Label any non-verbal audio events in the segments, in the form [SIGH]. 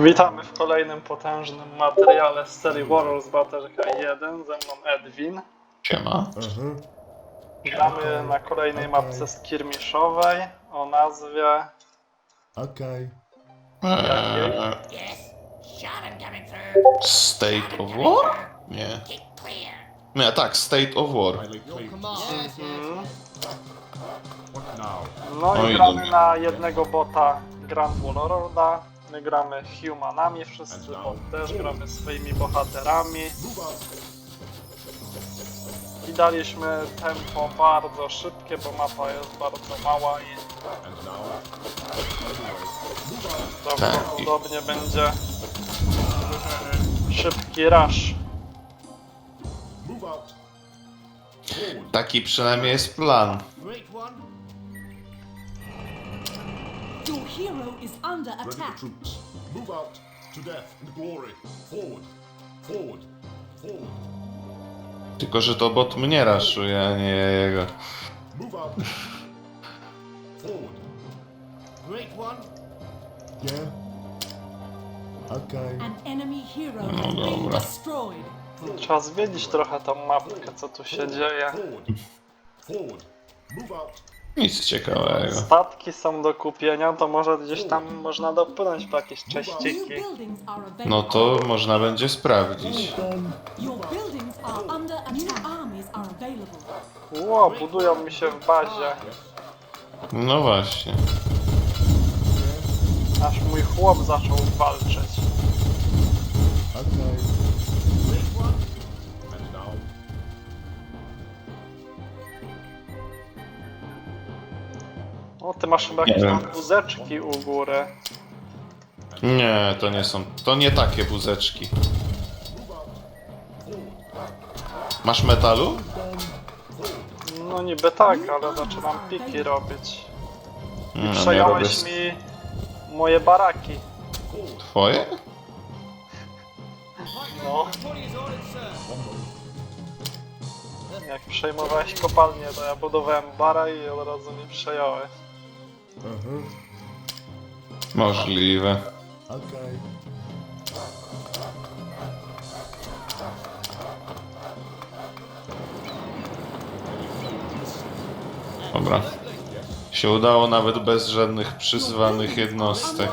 Witamy w kolejnym potężnym materiale z serii Warriors Battlecry 1. Ze mną Edwin. Siema. Mhm. Gramy na kolejnej mapce skirmiszowej o nazwie... Okej. Eee, Yes, coming through. State of War? Nie. Clear. Nie, tak, State of War. Mhm. No Oj, i gramy dobra. na jednego bota Grand Warlorda. My gramy humanami wszyscy, bo też gramy swoimi bohaterami. I daliśmy tempo bardzo szybkie, bo mapa jest bardzo mała i prawdopodobnie będzie szybki rush. Taki przynajmniej jest plan. Your hero is under Ready for attack. troops. Move out to death and glory. Forward. Forward. Forward. Tylko, że to bot mnie raszuje, a nie jego. Move out. Forward. Great one. Yeah. Okay. An enemy hero No been dobra. destroyed. Trzeba zwiedzić trochę tą mapkę, co tu się dzieje. Forward. Forward. Move out. Nic ciekawego. Statki są do kupienia, to może gdzieś tam można dopłynąć po jakieś available. No to można będzie sprawdzić. Ło, budują mi się w bazie. No właśnie. Aż mój chłop zaczął walczyć. O, ty masz chyba jakieś tam wiem. wózeczki u góry. Nie, to nie są. To nie takie wózeczki. Masz metalu? No niby tak, ale zaczynam piki robić. No, nie robię. Przejąłeś mi moje baraki. Twoje? No, jak przejmowałeś kopalnię, to ja budowałem bara i od razu mi przejąłeś. Uh-huh. Możliwe. Okay. Dobra. Się udało nawet bez żadnych przyzwanych jednostek.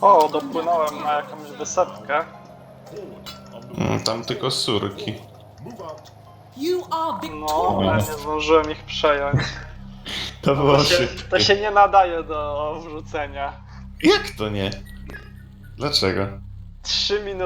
O, dopłynąłem na jakąś wysepkę. Mm, Tam tylko surki. No, ale nie zdążyłem ich przejąć. [LAUGHS] To było To się, to się nie nadaje do wrzucenia. Jak to nie? Dlaczego? Trzy minuty.